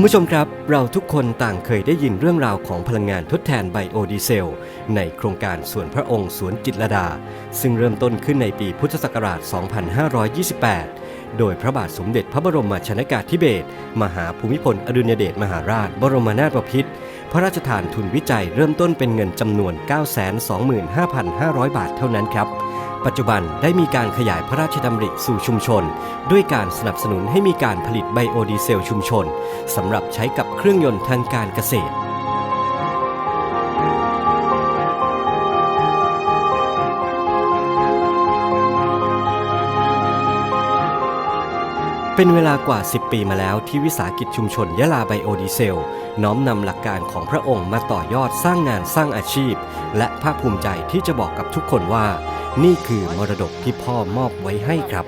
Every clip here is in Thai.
คุณผู้ชมครับ เราทุกคนต่างเคยได้ยินเรื่องราวของพลังงานทดแทนไบโอดีเซล ในโครงการสวนพระองค์สวนจิตรดา ซึ่งเริ่มต้นขึ้นในปีพุทธศักราช 2528 โดยพระบาทสมเด็จพระบรมชนากาธิเบศรมหาภูมิพลอดุลยเดชมหาราช บรมนาถบพิตรพระราชทานทุนวิจัยเริ่มต้นเป็นเงินจำนวน 925,500 บาทเท่านั้นครับ ปัจจุบันได้มีการขยายพระราชดำริสู่ชุมชน ด้วยการสนับสนุนให้มีการผลิตไบโอดีเซลชุมชนสำหรับใช้กับเครื่องยนต์ทางการเกษตร เป็นเวลากว่า 10 ปีมาแล้วที่วิสาหกิจชุมชนยะลาไบโอดีเซล น้อมนำหลักการของพระองค์มาต่อยอดสร้างงานสร้างอาชีพ และภาคภูมิใจที่จะบอกกับทุกคนว่า นี่คือมรดกที่พ่อมอบไว้ให้ครับ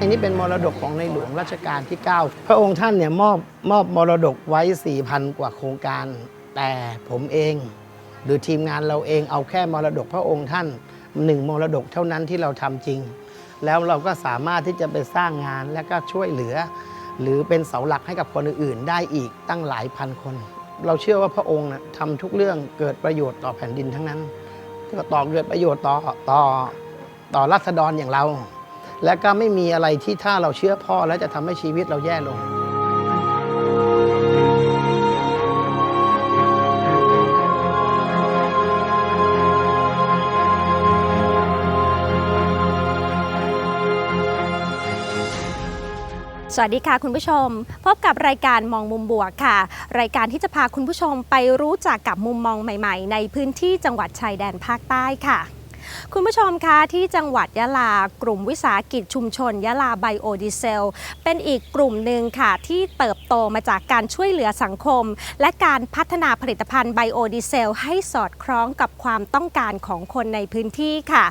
อันนี้เป็นมรดกของในหลวงรัชกาลที่ 9 พระองค์ท่านเนี่ยมอบมอบมรดกไว้ 4,000 กว่าโครงการ แต่ผมเอง หรือทีมงานเราเองเอาแค่มรดกพระองค์ท่านหนึ่งมรดกเท่านั้นที่เราทำจริง แล้วเราก็สามารถที่จะไปสร้างงานและก็ช่วยเหลือ หรือเป็นเสาหลักให้กับคนอื่นๆ ได้อีกตั้งหลายพันคน เราเชื่อว่าพระองค์นะทำทุกเรื่องเกิดประโยชน์ต่อแผ่นดินทั้งนั้นก็ต่อเกิดประโยชน์ต่อต่อต่อรัษฎรอย่างเรา และก็ไม่มีอะไรที่ถ้าเราเชื่อพ่อแล้วจะทำให้ชีวิตเราแย่ลง สวัสดีค่ะคุณผู้ชม พบกับรายการมองมุมบวกค่ะ รายการที่จะพาคุณผู้ชมไปรู้จักกับมุมมองใหม่ ๆ ในพื้นที่จังหวัดชายแดนภาคใต้ค่ะ คุณผู้ชมคะที่จังหวัดยะลากลุ่มวิสาหกิจชุมชนยะลาไบโอดีเซล เป็นอีกกลุ่มหนึ่งค่ะ ที่เติบโตมาจากการช่วยเหลือสังคม และการพัฒนาผลิตภัณฑ์ไบโอดีเซล ให้สอดคล้องกับความต้องการของคนในพื้นที่ค่ะ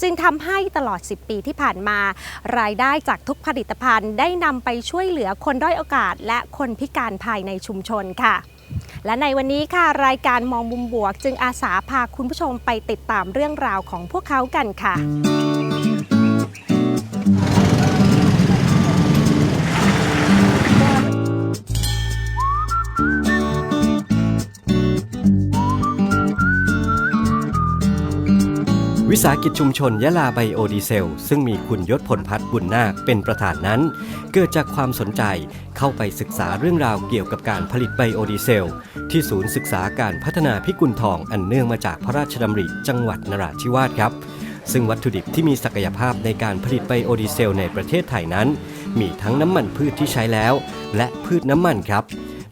จึงทำให้ตลอด 10 ปีที่ผ่านมา รายได้จากทุกผลิตภัณฑ์ได้นำไปช่วยเหลือคนด้อยโอกาสและคนพิการภายในชุมชนค่ะ และในวันนี้ค่ะรายการมองมุมบวก จึงอาสาพาคุณผู้ชมไปติดตามเรื่องราวของพวกเขากันค่ะ วิสาหกิจชุมชนยะลาไบโอดีเซล ซึ่งมีคุณยศพลพัฒน์บุญนาคเป็นประธานนั้น เกิดจากความสนใจเข้าไปศึกษาเรื่องราวเกี่ยวกับการผลิตไบโอดีเซล ที่ศูนย์ศึกษาการพัฒนาพิกุลทองอันเนื่องมาจากพระราชดำริจังหวัดนราธิวาสครับ ซึ่งวัตถุดิบที่มีศักยภาพในการผลิตไบโอดีเซล ในประเทศไทยนั้น มีทั้งน้ำมันพืชที่ใช้แล้ว และพืชน้ำมันครับ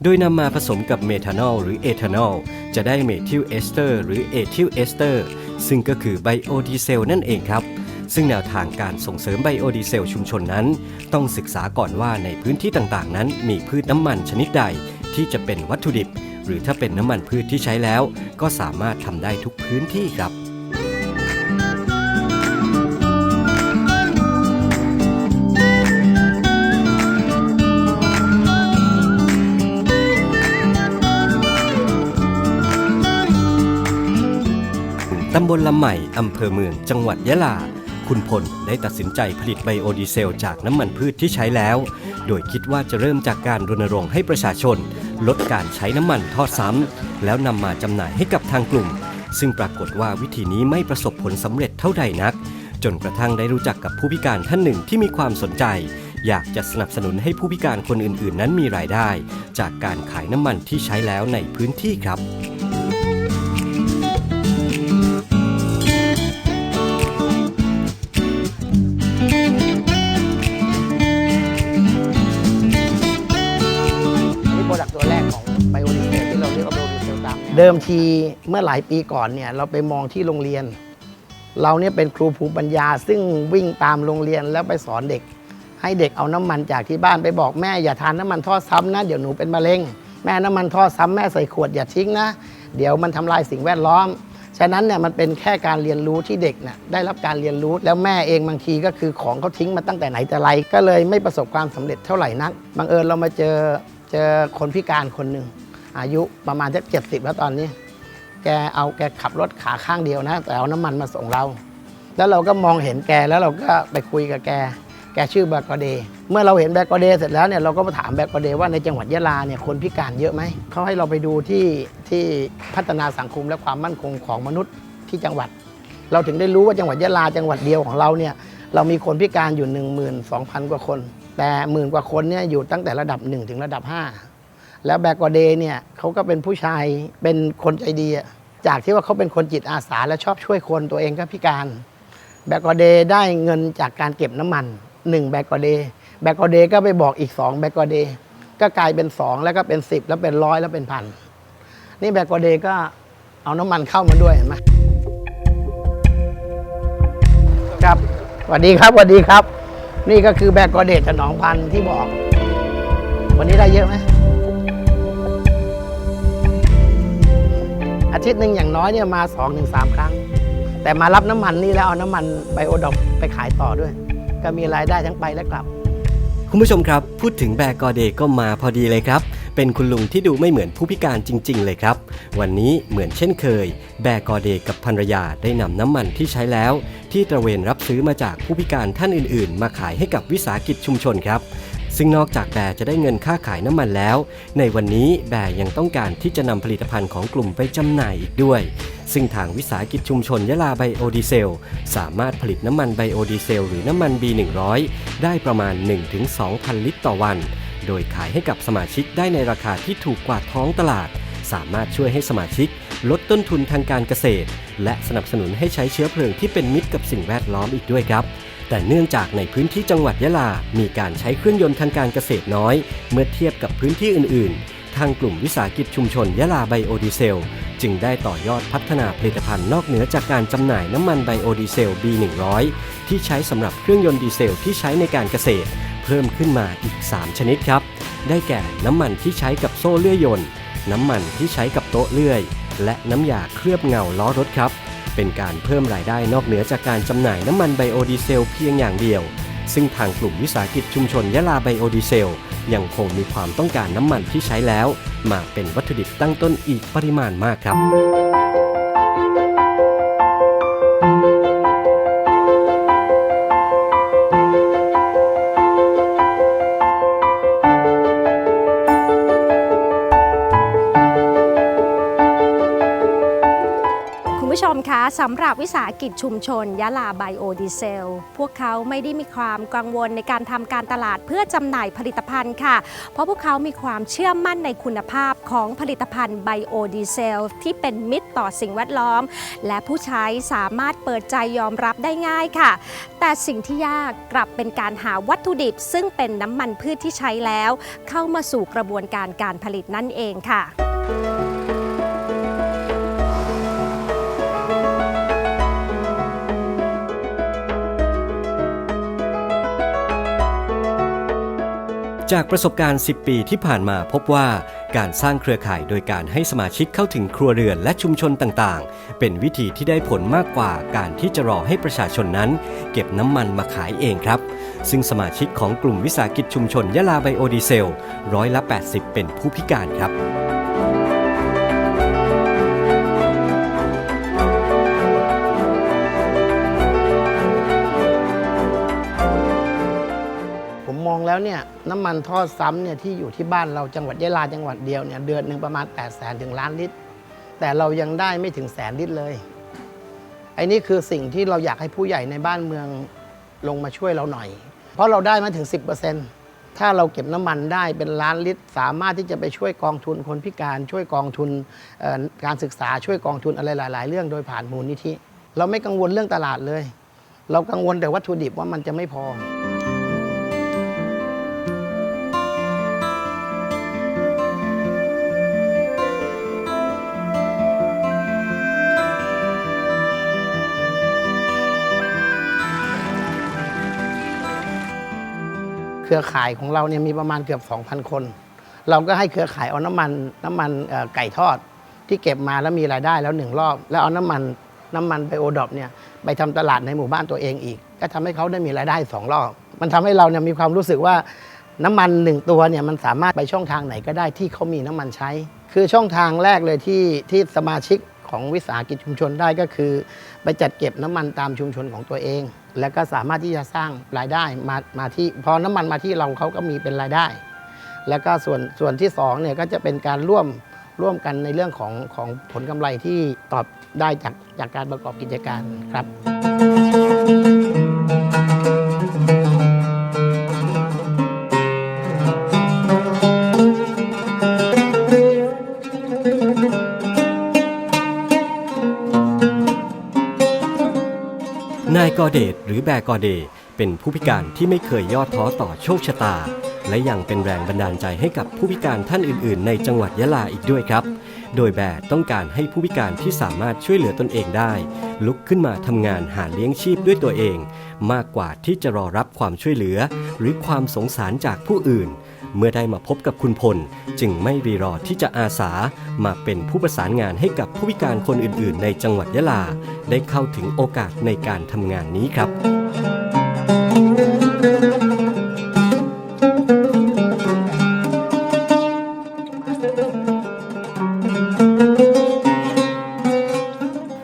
โดยนำมาผสมกับเมทานอลหรือเอทานอลจะได้เมทิลเอสเตอร์หรือเอทิลเอสเตอร์ ซึ่งก็คือไบโอดีเซลนั่นเองครับ ซึ่งแนวทางการส่งเสริมไบโอดีเซลชุมชนนั้น ต้องศึกษาก่อนว่าในพื้นที่ต่างๆ นั้นมีพืชน้ำมันชนิดใดที่จะเป็นวัตถุดิบ หรือถ้าเป็นน้ำมันพืชที่ใช้แล้ว ก็สามารถทำได้ทุกพื้นที่ครับ ตำบลลำใหม่อำเภอเมืองจังหวัดยะลา คุณพลได้ตัดสินใจผลิตไบโอดีเซลจากน้ำมันพืชที่ใช้แล้ว โดยคิดว่าจะเริ่มจากการรณรงค์ให้ประชาชน ลดการใช้น้ำมันทอดซ้ำแล้วนำมาจำหน่ายให้กับทางกลุ่ม ซึ่งปรากฏว่าวิธีนี้ไม่ประสบผลสำเร็จเท่าใดนัก จนกระทั่งได้รู้จักกับผู้พิการท่านหนึ่งที่มีความสนใจ อยากจะสนับสนุนให้ผู้พิการคนอื่นๆ นั้นมีรายได้ จากการขายน้ำมันที่ใช้แล้วในพื้นที่ครับ เดิมทีเมื่อหลายปีก่อนเนี่ยเราไปมองที่โรงเรียน เราเนี่ยเป็นครูภูมิปัญญา ซึ่งวิ่งตามโรงเรียนแล้วไปสอนเด็ก ให้เด็กเอาน้ำมันจากที่บ้านไปบอกแม่อย่าทานน้ำมันทอดซ้ำนะเดี๋ยวหนูเป็นมะเร็ง แม่น้ำมันทอดซ้ำแม่ใส่ขวดอย่าทิ้งนะ เดี๋ยวมันทำลายสิ่งแวดล้อม ฉะนั้นเนี่ยมันเป็นแค่การเรียนรู้ที่เด็กน่ะได้รับการเรียนรู้แล้วแม่เองบางทีก็คือของเขาทิ้งมาตั้งแต่ไหนแต่ไรก็เลยไม่ประสบความสำเร็จเท่าไหร่นักบังเอิญเรามาเจอเจอคนพิการคนหนึ่ง อายุประมาณสักเจ็ดสิบแล้วตอนนี้ แกเอาแกขับรถขาข้างเดียวนะ แต่เอาน้ำมันมาส่งเรา แล้วเราก็มองเห็นแกแล้วเราก็ไปคุยกับแก แกชื่อแบกอเดเมื่อเราเห็นแบกอเดเสร็จแล้วเนี่ยเราก็มาถามแบกอเดว่าในจังหวัดยะลาเนี่ยคนพิการเยอะไหมเขาให้เราไปดูที่ที่พัฒนาสังคมและความมั่นคงของมนุษย์ที่จังหวัด เราถึงได้รู้ว่าจังหวัดยะลาจังหวัดเดียวของเราเนี่ยเรามีคนพิการอยู่ 12,000 กว่าคน แต่หมื่นกว่าคนเนี่ยอยู่ตั้งแต่ระดับ 1 ถึงระดับ 5 แล้วแบกอเดย์เนี่ยเขาก็เป็นผู้ชายเป็นคนใจดีอะจากที่ว่าเขาเป็นคนจิตอาสาและชอบช่วยคนตัวเองก็พิการ แบกอเดย์ได้เงินจากการเก็บน้ำมัน1แบกอเดย์แบกอเดย์ก็ไปบอกอีก2แบกอเดย์ก็กลายเป็น 2 แล้วก็เป็น 10 แล้วเป็นร้อยแล้วเป็นพันนี่แบกอเดย์ก็เอาน้ำมันเข้ามาด้วยเห็นไหมครับสวัสดีครับสวัสดีครับ นี่ก็คือแบกอเดย์ฉนองพันธ์ที่บอก วันนี้ได้เยอะไหม อาทิตย์หนึ่งอย่างน้อยเนี่ยมา2อถึงสครั้ง แต่มารับน้ำมันนี่แล้วเอาน้ำมันไบโอดอกไปขายต่อด้วย ก็มีรายได้ทั้งไปและกลับ คุณผู้ชมครับ พูดถึงแบกอเดก็มาพอดีเลยครับ เป็นคุณลุงที่ดูไม่เหมือนผู้พิการจริง ๆ เลยครับ วันนี้เหมือนเช่นเคย แบกอเดกับภรรยาได้นำน้ำมันที่ใช้แล้ว ที่ตระเวนรับซื้อมาจากผู้พิการท่านอื่น ๆ มาขายให้กับวิสาหกิจชุมชนครับ ซึ่งนอกจากแบร์จะได้เงินค่าขายน้ำมันแล้ว ในวันนี้แบร์ยังต้องการที่จะนำผลิตภัณฑ์ของกลุ่มไปจำหน่ายอีกด้วย ซึ่งทางวิสาหกิจชุมชนยะลาไบโอดีเซล สามารถผลิตน้ำมันไบโอดีเซล หรือน้ำมัน B100 ได้ประมาณ 1-2,000 ลิตรต่อวัน โดยขายให้กับสมาชิกได้ในราคาที่ถูกกว่าท้องตลาด สามารถช่วยให้สมาชิก ลดต้นทุนทางการเกษตร และสนับสนุนให้ใช้เชื้อเพลิงที่เป็นมิตรกับสิ่งแวดล้อมอีกด้วยครับ แต่เนื่องจากในพื้นที่จังหวัดยะลา มีการใช้เครื่องยนต์ทางการเกษตรน้อย เมื่อเทียบกับพื้นที่อื่น ๆ ทางกลุ่มวิสาหกิจชุมชนยะลาไบโอดีเซล จึงได้ต่อยอดพัฒนาผลิตภัณฑ์นอกเหนือจากการจำหน่ายน้ำมันไบโอดีเซล B100 ที่ใช้สำหรับเครื่องยนต์ดีเซลที่ใช้ในการเกษตร เพิ่มขึ้นมาอีก 3 ชนิดครับ ได้แก่น้ำมันที่ใช้กับโซ่เลื่อยยนต์ น้ำมันที่ใช้กับโต๊ะเลื่อย และน้ำยาเคลือบเงาล้อรถครับ เป็นการเพิ่มรายได้นอกเหนือจากการจำหน่ายน้ำมันไบโอดีเซลเพียงอย่างเดียว ซึ่งทางกลุ่มวิสาหกิจชุมชนยะลาไบโอดีเซล ยังคงมีความต้องการน้ำมันที่ใช้แล้ว มาเป็นวัตถุดิบตั้งต้นอีกปริมาณมากครับ สำหรับวิสาหกิจชุมชน ยะลาไบโอดีเซล พวกเขาไม่ได้มีความกังวลในการทำการตลาดเพื่อจำหน่ายผลิตภัณฑ์ค่ะ เพราะพวกเขามีความเชื่อมั่นในคุณภาพของผลิตภัณฑ์ไบโอดีเซล ที่เป็นมิตรต่อสิ่งแวดล้อม และผู้ใช้สามารถเปิดใจยอมรับได้ง่ายค่ะ แต่สิ่งที่ยากกลับเป็นการหาวัตถุดิบ ซึ่งเป็นน้ำมันพืชที่ใช้แล้ว เข้ามาสู่กระบวนการการผลิตนั่นเองค่ะ จากประสบการณ์ 10 ปีที่ผ่านมาพบว่าการสร้างเครือข่ายโดยการให้สมาชิกเข้าถึงครัวเรือนและชุมชนต่างๆ เป็นวิธีที่ได้ผลมากกว่าการที่จะรอให้ประชาชนนั้น เก็บน้ำมันมาขายเองครับ ซึ่งสมาชิกของกลุ่มวิสาหกิจชุมชนยะลาไบโอดีเซลร้อยละ 80 เป็นผู้พิการครับ มองแล้วเนี่ยน้ำมันทอดซ้ำเนี่ยที่อยู่ที่บ้านเราจังหวัดยะลาจังหวัดเดียวเนี่ยเดือนหนึ่งประมาณ 8 0 0แสนถึงล้านลิตร แต่เรายังได้ไม่ถึงแสนลิตรเลยไอ้นี่คือสิ่งที่เราอยากให้ผู้ใหญ่ในบ้านเมืองลงมาช่วยเราหน่อย เพราะเราได้มาถึง 10%ถ้าเราเก็บน้ำมันได้เป็นล้านลิตร สามารถที่จะไปช่วยกองทุนคนพิการช่วยกองทุนการศึกษาช่วยกองทุนอะไรหลาย ๆ เรื่องโดยผ่านมูลนิธิเราไม่กังวลเรื่องตลาดเลย เรากังวลแต่วัตถุดิบว่ามันจะไม่พอ เครือข่ายของเราเนี่ยมีประมาณเกือบ 2,000 คน เราก็ให้เครือข่ายเอาน้ำมันน้ำมันไก่ทอด ที่เก็บมาแล้วมีรายได้แล้วหนึ่งรอบ แล้วเอาน้ำมันน้ำมันไบโอดอปเนี่ยไปทำตลาดในหมู่บ้านตัวเองอีก ก็ทำให้เขาได้มีรายได้สองรอบ มันทำให้เราเนี่ยมีความรู้สึกว่าน้ำมันหนึ่งตัวเนี่ยมันสามารถไปช่องทางไหนก็ได้ที่เขามีน้ำมันใช้ คือช่องทางแรกเลยที่ที่สมาชิก ของวิสาหกิจชุมชนได้ก็คือ ไปจัดเก็บน้ำมันตามชุมชนของตัวเอง แล้วก็สามารถที่จะสร้างรายได้มามาที่พอน้ำมันมาที่เราเขาก็มีเป็นรายได้ แล้วก็ส่วนส่วนที่สองเนี่ยก็จะเป็นการร่วมร่วมกันในเรื่องของของผลกำไรที่ตอบได้จากจากการประกอบกิจการครับ กอเดชหรือแบกอเด เป็นผู้พิการที่ไม่เคยย่อท้อต่อโชคชะตา และยังเป็นแรงบันดาลใจให้กับผู้พิการท่านอื่น ๆ ในจังหวัดยะลาอีกด้วยครับ โดยแบกต้องการให้ผู้พิการที่สามารถช่วยเหลือตนเองได้ ลุกขึ้นมาทำงานหาเลี้ยงชีพด้วยตัวเอง มากกว่าที่จะรอรับความช่วยเหลือ หรือความสงสารจากผู้อื่น เมื่อได้มาพบกับคุณพล จึงไม่รีรอที่จะอาสามาเป็นผู้ประสานงานให้กับผู้พิการคนอื่น ๆ ในจังหวัดยะลา ได้เข้าถึงโอกาสในการทำงานนี้ครับ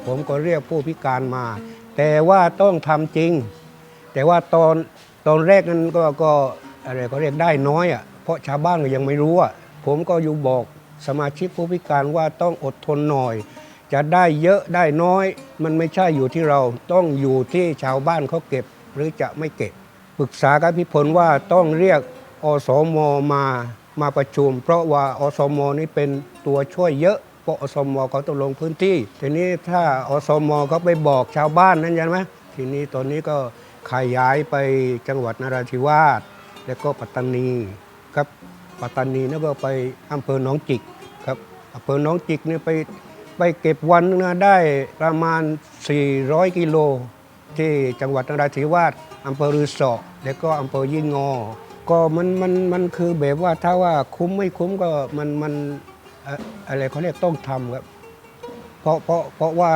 ผมก็เรียกผู้พิการมา แต่ว่าต้องทำจริง แต่ว่าตอนตอนแรกนั้นก็ก็อะไรก็เรียกได้น้อยอะ เพราะชาวบ้านก็ยังไม่รู้อะผมก็อยู่บอกสมาชิกผู้พิการว่าต้องอดทนหน่อย จะได้เยอะได้น้อย มันไม่ใช่อยู่ที่เราต้องอยู่ที่ชาวบ้านเขาเก็บ หรือจะไม่เก็บปรึกษากับพี่พลว่าต้องเรียกอสมมามาประชุม เพราะว่าอสมนี่เป็นตัวช่วยเยอะเพราะอสมเขาต้องลงพื้นที่ ทีนี้ถ้าอสมเขาไปบอกชาวบ้านนั้นใช่ไหมทีนี้ตอนนี้ก็ขยายไปจังหวัดนราธิวาสแล้วก็ปัตตานี ครับปัตตานีแล้วก็ไปอำเภอหนองจิกครับอำเภอหนองจิกเนี่ยไปไปเก็บวันนึงนะได้ประมาณ 400 กิโล ที่จังหวัดนราธิวาสอำเภอรือสอแล้วก็อำเภอยี่งอ ก็มันมันมันคือแบบว่าถ้าว่าคุ้มไม่คุ้มก็มันมันเอ่ออะไรเขาเรียกต้องทำครับเพราะเพราะเพราะว่า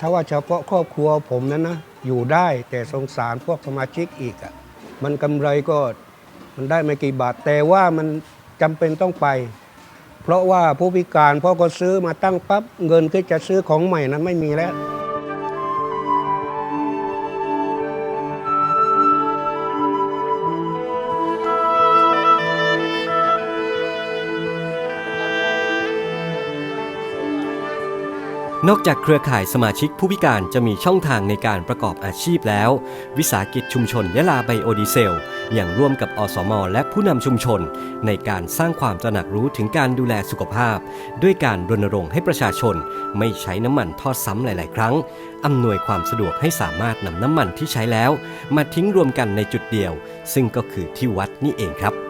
ถ้าว่าเฉพาะครอบครัวผมนั้นนะอยู่ได้แต่สงสารพวกสมาชิกอีกอะมันกำไรก็ มันได้ไม่กี่บาท แต่ว่ามันจำเป็นต้องไป เพราะว่าผู้พิการพอก็ซื้อมาตั้งปั๊บเงินที่จะซื้อของใหม่นั้นไม่มีแล้ว นอกจากเครือข่ายสมาชิกผู้พิการจะมีช่องทางในการประกอบอาชีพแล้ว วิสาหกิจชุมชนยะลาไบโอดีเซลอย่างร่วมกับอสมและผู้นำชุมชน ในการสร้างความตระหนักรู้ถึงการดูแลสุขภาพ ด้วยการรณรงค์ให้ประชาชน ไม่ใช้น้ำมันทอดซ้ำหลาย ๆ ครั้งอำนวยความสะดวกให้สามารถนำน้ำมันที่ใช้แล้ว มาทิ้งรวมกันในจุดเดียว ซึ่งก็คือที่วัดนี่เองครับ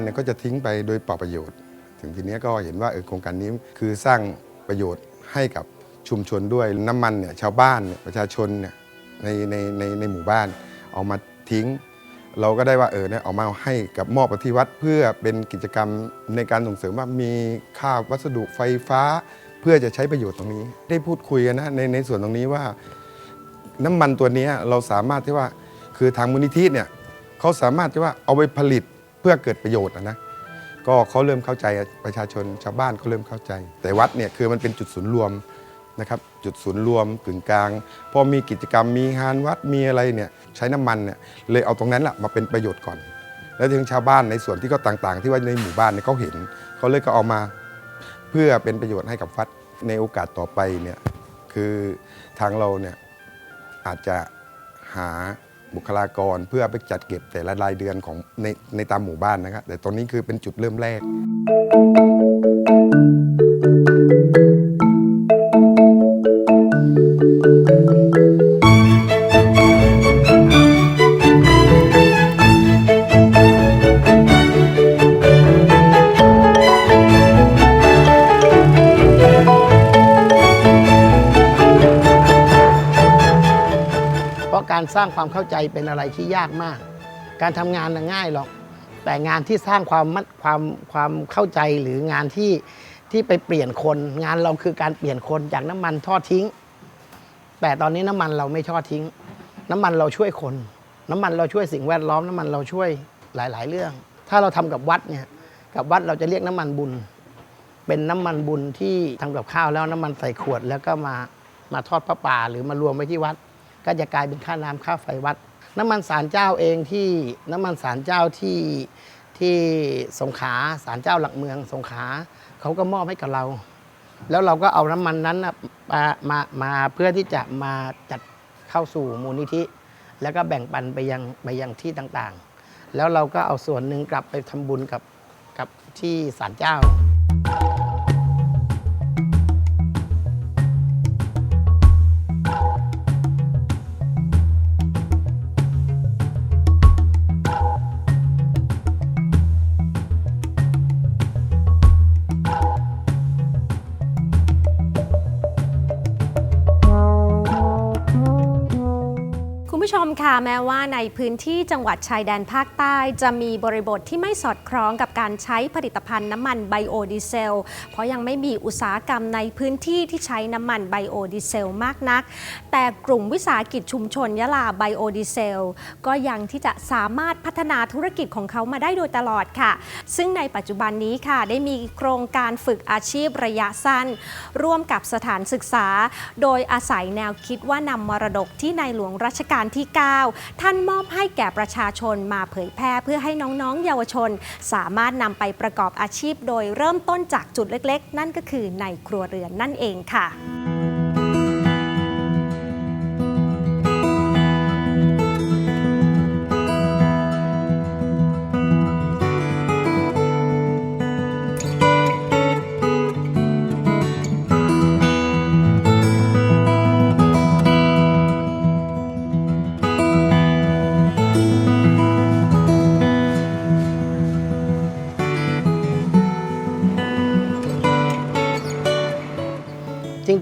มันเนี่ยก็จะทิ้งไปโดยเปล่าประโยชน์ ถึงทีเนี้ยก็เห็นว่าเออโครงการนี้คือสร้างประโยชน์ให้กับชุมชนด้วยน้ำมันเนี่ยชาวบ้านประชาชนเนี่ยในในในในหมู่บ้านเอามาทิ้ง เราก็ได้ว่าเออเนี่ยเอามาให้กับมอบกับที่วัดเพื่อเป็นกิจกรรมในการส่งเสริมว่ามีค่าวัสดุไฟฟ้า เพื่อจะใช้ประโยชน์ตรงนี้ ได้พูดคุยกันนะในในส่วนตรงนี้ว่า น้ำมันตัวนี้เราสามารถที่ว่าคือทางมูลนิธิเนี่ยเขาสามารถที่ว่าเอาไปผลิต เพื่อเกิดประโยชน์อะนะก็เขาเริ่มเข้าใจประชาชนชาวบ้านเขาเริ่มเข้าใจ แต่วัดเนี่ยคือมันเป็นจุดศูนย์รวมนะครับจุดศูนย์รวมกึ่งกลาง พอมีกิจกรรมมีงานวัดมีอะไรเนี่ยใช้น้ำมันเนี่ยเลยเอาตรงนั้นแหละมาเป็นประโยชน์ก่อน แล้วถึงชาวบ้านในส่วนที่เขาต่างๆ ที่ว่าในหมู่บ้านเนี่ยเขาเห็นเขาเลยก็เอามาเพื่อเป็นประโยชน์ให้กับวัดในโอกาสต่อไปเนี่ยคือทางเราเนี่ยอาจจะหา บุคลากรเพื่อไปจัดเก็บแต่ละรายเดือนของในในตามหมู่บ้านนะครับแต่ตอนนี้คือเป็นจุดเริ่มแรก สร้างความเข้าใจเป็นอะไรที่ยากมาก การทำงานน่ะง่ายหรอก แต่งานที่สร้างความมัดความความเข้าใจหรืองานที่ที่ไปเปลี่ยนคนงานเราคือการเปลี่ยนคนจากน้ำมันทอดทิ้ง แต่ตอนนี้น้ำมันเราไม่ทอดทิ้ง น้ำมันเราช่วยคน น้ำมันเราช่วยสิ่งแวดล้อมน้ำมันเราช่วยหลาย ๆ เรื่อง ถ้าเราทำกับวัดเนี่ยกับวัดเราจะเรียกน้ำมันบุญ เป็นน้ำมันบุญที่ทำกับข้าวแล้วน้ำมันใส่ขวดแล้วก็มามาทอดพระป่าหรือมารวมไว้ที่วัด ก็จะกลายเป็นค่าน้ำค่าไฟวัด น้ำมันสารเจ้าเองที่น้ำมันสารเจ้าที่ที่สงขาสารเจ้าหลักเมืองสงขาเขาก็มอบให้กับเรา แล้วเราก็เอาน้ำมันนั้นมามามาเพื่อที่จะมาจัดเข้าสู่มูลนิธิ แล้วก็แบ่งปันไปยังไปยังที่ต่างๆ แล้วเราก็เอาส่วนหนึ่งกลับไปทำบุญกับกับที่ศาลเจ้า แม้ว่าในพื้นที่จังหวัดชายแดนภาคใต้ จะมีบริบทที่ไม่สอดคล้องกับการใช้ผลิตภัณฑ์น้ำมันไบโอดีเซล เพราะยังไม่มีอุตสาหกรรมในพื้นที่ที่ใช้น้ำมันไบโอดีเซลมากนัก แต่กลุ่มวิสาหกิจชุมชนยะลาไบโอดีเซล ก็ยังที่จะสามารถพัฒนาธุรกิจของเขามาได้โดยตลอดค่ะ ซึ่งในปัจจุบันนี้ค่ะ ได้มีโครงการฝึกอาชีพระยะสั้น ร่วมกับสถานศึกษา โดยอาศัยแนวคิดว่านำมรดกที่ในหลวงรัชกาลที่ 9ท่านมอบให้แก่ประชาชนมาเผยแพร่เพื่อให้น้องๆ เยาวชน สามารถนำไปประกอบอาชีพ โดยเริ่มต้นจากจุดเล็กๆ นั่นก็คือในครัวเรือนนั่นเองค่ะ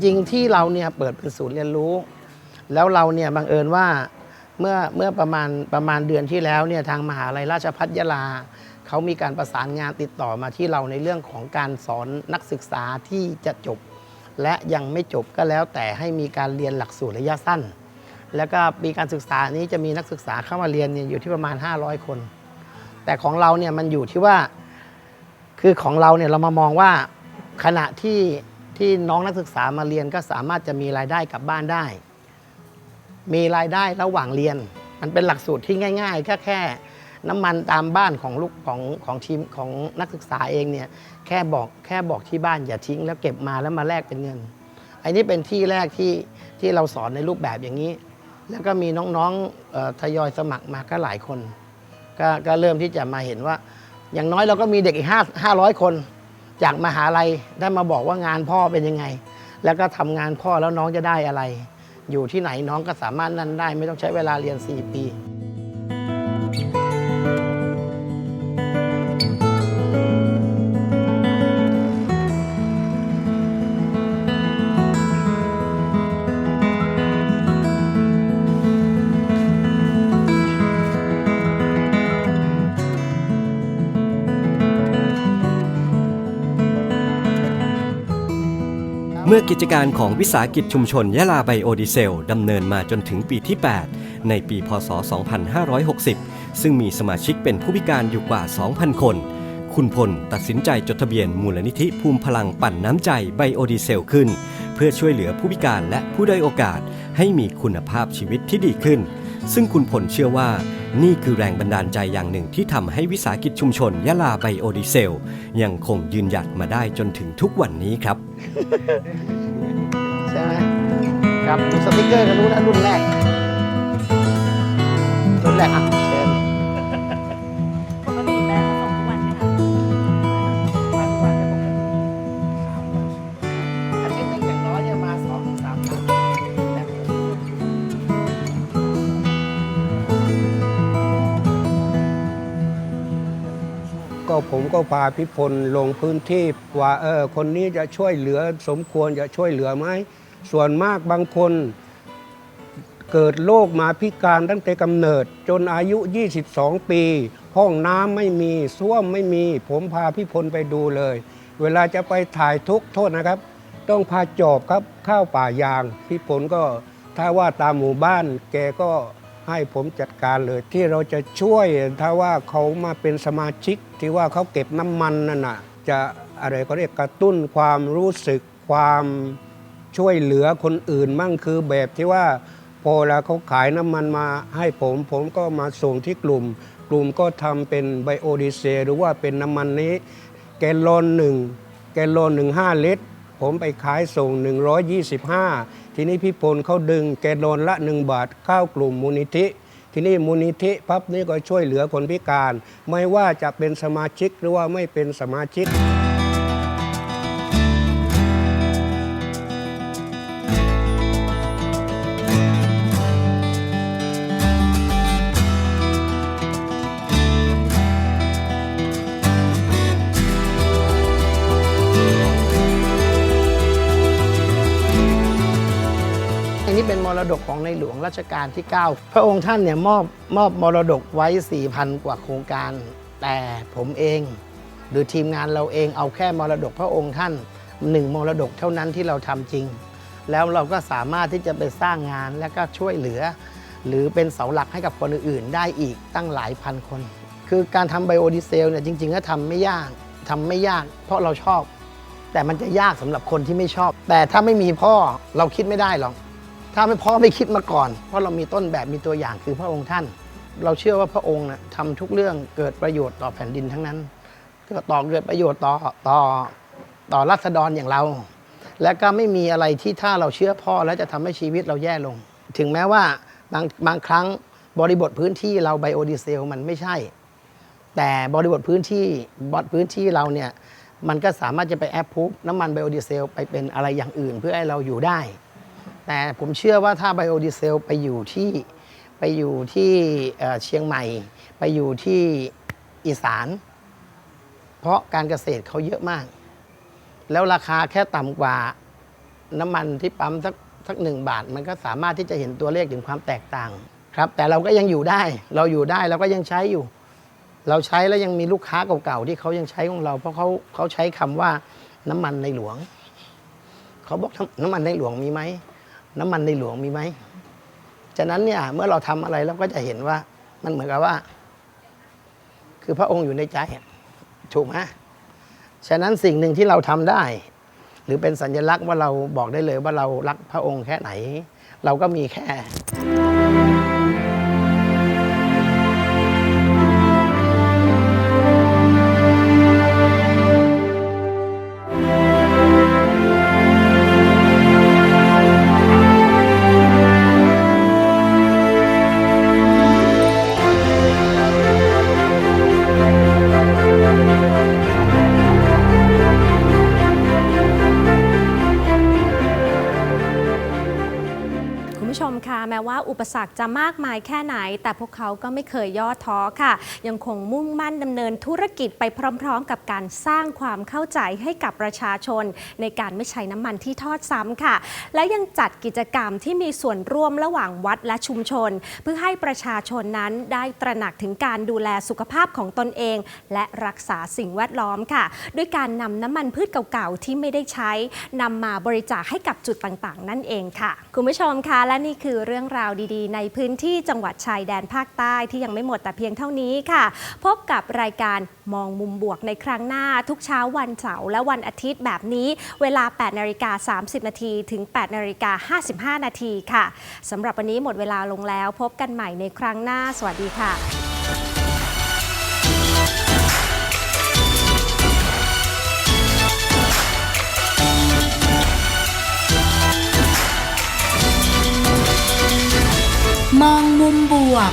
ริง ๆ ที่เราเนี่ยเปิดเป็นศูนย์เรียนรู้ แล้วเราเนี่ยบังเอิญว่าเมื่อเมื่อประมาณประมาณเดือนที่แล้วเนี่ยทางมหาลัยราชภัฏยะลาเขามีการประสานงานติดต่อมาที่เราในเรื่องของการสอนนักศึกษาที่จะจบ และยังไม่จบก็แล้วแต่ให้มีการเรียนหลักสูตรระยะสั้น แล้วก็ปีการศึกษานี้จะมีนักศึกษาเข้ามาเรียนเนี่ยอยู่ที่ประมาณ 500 คน แต่ของเราเนี่ยมันอยู่ที่ว่า คือของเราเนี่ยเรามามองว่าขณะที่ ที่น้องนักศึกษามาเรียนก็สามารถจะมีรายได้กลับบ้านได้ มีรายได้ระหว่างเรียน มันเป็นหลักสูตรที่ง่ายๆแค่แค่น้ำมันตามบ้านของลูกของของทีมของนักศึกษาเองเนี่ยแค่บอกแค่บอกที่บ้านอย่าทิ้ง แล้วเก็บมาแล้วมาแลกเป็นเงิน อันนี้เป็นที่แรกที่ที่เราสอนในรูปแบบอย่างนี้ แล้วก็มีน้องๆเอ่อทยอยสมัครมาก็หลายคนกก็เริ่มที่จะมาเห็นว่า อย่างน้อยเราก็มีเด็กอีกห้าห้าร้อยคน จากมหาลัยได้มาบอกว่างานพ่อเป็นยังไง แล้วก็ทำงานพ่อแล้วน้องจะได้อะไร อยู่ที่ไหนน้องก็สามารถนั่นได้ ไม่ต้องใช้เวลาเรียน 4 ปี เมื่อกิจการของวิสาหกิจชุมชนยะลาไบโอดีเซลดำเนินมาจนถึงปีที่ 8 ในปีพศ 2560 ซึ่งมีสมาชิกเป็นผู้พิการอยู่กว่า 2,000 คน คุณพลตัดสินใจจดทะเบียนมูลนิธิภูมิพลังปั่นน้ำใจไบโอดีเซลขึ้น เพื่อช่วยเหลือผู้พิการและผู้ด้อยโอกาสให้มีคุณภาพชีวิตที่ดีขึ้น ซึ่งคุณผลเชื่อว่านี่คือแรงบันดาลใจอย่างหนึ่งที่ทำให้วิสาหกิจชุมชนยะลาไบโอดีเซล ยังคงยืนหยัดมาได้จนถึงทุกวันนี้ครับ ใช่ไหมครับดูสติกเกอร์ก็รู้แล้วรุ่นแรกรุ่นแรกอะ ผมก็พาพิพลลงพื้นที่ว่าเออคนนี้จะช่วยเหลือสมควรจะช่วยเหลือไหมส่วนมากบางคนเกิดโรคมาพิการตั้งแต่กำเนิด จนอายุ 22 ปี ห้องน้ำไม่มีส้วมไม่มี ผมพาพิพลไปดูเลย เวลาจะไปถ่ายทุกโทษนะครับ ต้องพาจอบครับข้าวป่ายาง พี่ผลก็ถ้าว่าตามหมู่บ้าน แกก็ ให้ผมจัดการเลย ที่เราจะช่วยถ้าว่าเขามาเป็นสมาชิก ที่ว่าเขาเก็บน้ำมันนั่นน่ะจะอะไรก็เรียกกระตุ้นความรู้สึกความช่วยเหลือคนอื่นมั่งคือแบบที่ว่า พอเวลาเขาขายน้ำมันมาให้ผม ผมก็มาส่งที่กลุ่ม กลุ่มก็ทำเป็นไบโอดีเซลหรือว่าเป็นน้ำมันนี้ แกลลอนหนึ่งแกลลอนหนึ่งห้าลิตรผมไปขายส่ง 125 ทีนี้พี่พลเขาดึงแกลลอนละ 1 บาทเข้ากลุ่มมูลนิธิ ทีนี้มูลนิธิพับนี่ก็ช่วยเหลือคนพิการ ไม่ว่าจะเป็นสมาชิกหรือว่าไม่เป็นสมาชิก รัชกาลที่ 9 พระองค์ท่านเนี่ยมอบมอบมรดกไว้ 4,000 กว่าโครงการ แต่ผมเอง หรือทีมงานเราเองเอาแค่มรดกพระองค์ท่านหนึ่งมรดกเท่านั้นที่เราทำจริง แล้วเราก็สามารถที่จะไปสร้างงานและก็ช่วยเหลือ หรือเป็นเสาหลักให้กับคนอื่นๆ ได้อีกตั้งหลายพันคน คือการทำไบโอดีเซลเนี่ยจริง ๆ ก็ทำไม่ยากทำไม่ยาก เพราะเราชอบ แต่มันจะยากสำหรับคนที่ไม่ชอบ แต่ถ้าไม่มีพ่อเราคิดไม่ได้หรอก ถ้าไม่พ่อไม่คิดมาก่อน เพราะเรามีต้นแบบมีตัวอย่างคือพระองค์ท่าน เราเชื่อว่าพระองค์นะทำทุกเรื่องเกิดประโยชน์ต่อแผ่นดินทั้งนั้นเกิดต่อเกิดประโยชน์ต่อต่อต่อรัษฎรอย่างเรา และก็ไม่มีอะไรที่ถ้าเราเชื่อพ่อแล้วจะทำให้ชีวิตเราแย่ลง ถึงแม้ว่าบางบางครั้งบริบทพื้นที่เราไบโอดีเซลมันไม่ใช่ แต่บริบทพื้นที่บทพื้นที่เราเนี่ยมันก็สามารถจะไปแอปพูฟน้ำมันไบโอดีเซลไปเป็นอะไรอย่างอื่น เพื่อให้เราอยู่ได้ แต่ผมเชื่อว่าถ้าไบโอดีเซลไปอยู่ที่ไปอยู่ที่เชียงใหม่ ไปอยู่ที่อีสาน เพราะการเกษตรเขาเยอะมาก แล้วราคาแค่ต่ำกว่าน้ำมันที่ปั๊มสักสักหนึ่งบาท มันก็สามารถที่จะเห็นตัวเลขถึงความแตกต่างครับ แต่เราก็ยังอยู่ได้ เราอยู่ได้เราก็ยังใช้อยู่ เราใช้แล้วยังมีลูกค้าเก่าๆที่เขายังใช้ของเรา เพราะเขาเขาใช้คำว่าน้ำมันในหลวง เขาบอกน้ำน้ำมันในหลวงมีไหม น้ำมันในหลวงมีไหมฉะนั้นเนี่ยเมื่อเราทำอะไรเราก็จะเห็นว่ามันเหมือนกับว่า คือพระองค์อยู่ในใจถูกไหมฉะนั้นสิ่งหนึ่งที่เราทำได้ หรือเป็นสัญลักษณ์ว่าเราบอกได้เลยว่าเรารักพระองค์แค่ไหน เราก็มีแค่ สรรคจะมากมายแค่ไหน แต่พวกเขาก็ไม่เคยย่อท้อค่ะ ยังคงมุ่งมั่นดำเนินธุรกิจไปพร้อม ๆ กับการสร้างความเข้าใจให้กับประชาชน ในการไม่ใช้น้ำมันที่ทอดซ้ำค่ะ และยังจัดกิจกรรมที่มีส่วนร่วมระหว่างวัดและชุมชน เพื่อให้ประชาชนนั้นได้ตระหนักถึงการดูแลสุขภาพของตนเอง และรักษาสิ่งแวดล้อมค่ะ ด้วยการนำน้ำมันพืชเก่าๆที่ไม่ได้ใช้นำมาบริจาคให้กับจุดต่างๆ นั่นเองค่ะ คุณผู้ชมคะและนี่คือเรื่องราวดีดีๆ ในพื้นที่จังหวัดชายแดนภาคใต้ที่ยังไม่หมดแต่เพียงเท่านี้ค่ะ พบกับรายการมองมุมบวกในครั้งหน้าทุกเช้าวันเสาร์และวันอาทิตย์แบบนี้ เวลา 8นาฬิกา30 นาทีถึง 8นาฬิกา55 นาทีค่ะสำหรับวันนี้หมดเวลาลงแล้ว พบกันใหม่ในครั้งหน้า สวัสดีค่ะ มองมุมบวก